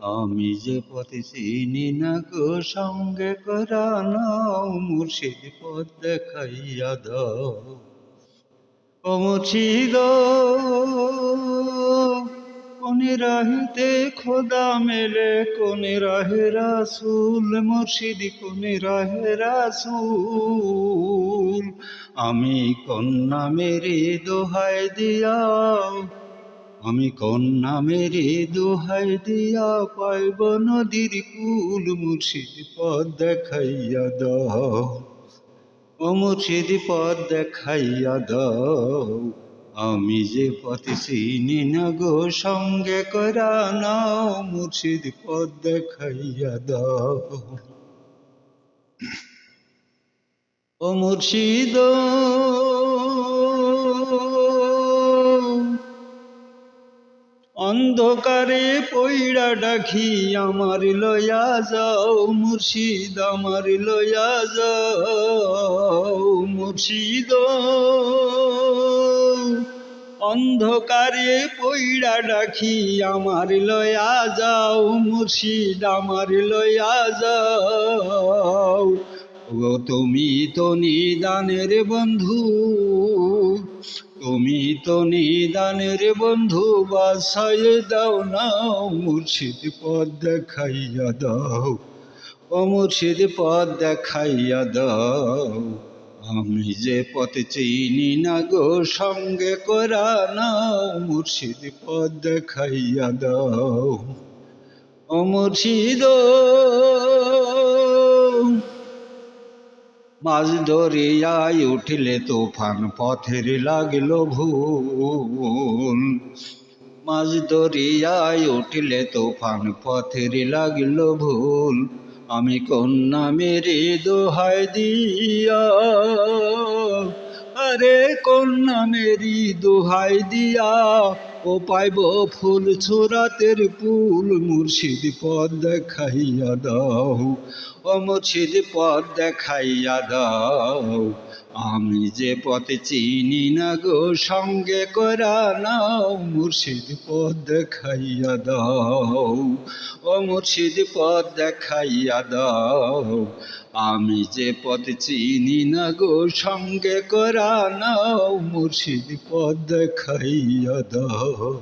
আমি যে পথে চিনি না গো, সঙ্গে করা নাও, মুর্শিদ পথ দেখাইয়া দাও। ও মুর্শিদ, কোন রাহিতে খোদা মেলে, কোন রাহে রাসুল, মুর্শিদ কোন রাহে রাসুল। আমি কন্যা মেরে দোহাই দিয়াও আমি কন্যা মেরে দোহাই দিয়া পাইব নদীর কুল মুর্শিদ পদ দেখাইয়া দাও। ও মুর্শিদ পদ দেখাইয়া দাও। আমি যে পথ চিনি না গো, সঙ্গে করা নাও, মুর্শিদ পদ দেখাইয়া দাও। ও মুর্শিদ অন্ধকারে পইড়া ডাকি আমার লয়া যাও, মুর্শিদ আমার লয়া যাও, মুর্শিদ। অন্ধকারে পইড়া ডাকি আমার লয়া যাও, মুর্শিদ আমার লয়া যাও। ও তুমি তো নিদানের বন্ধু। তুমি তো নিদানের বন্ধু, বাসায় দাও না, মুর্শিদ পদ দেখাইয়া দাও। ও মুর্শিদ পদ দেখাইয়া দাও। আমি যে পথ চিনি না গো, সঙ্গে করা নাও মুর্শিদ পদ দেখাইয়া দাও। ও মুর্শিদ মাছ ধরিয়াই উঠিলে তুফান পথের লাগল ভুল। মাছ ধরিয়াই উঠিলে তুফান পথের লাগল ভুল। আমি কন্যা মেরে দোহাই দিয়া, আরে কন্যা মেরি দোহাই দিয়া ও পাইব ফুল ছোরাতের পুল মুর্শিদ পদ দেখাইয়া দাও ও মুর্শিদ পদ দেখাইয়া দাও। আমি যে পথে চিনি না গো, সঙ্গে করা নাও, মুর্শিদ পদ দেখাইয়া দাও। ও মুর্শিদ পদ দেখাইয়া দাও। আমি যে পথ চিনি না গো, সঙ্গে করা নাও, মুর্শিদ পদ দেখাইয়া দাও।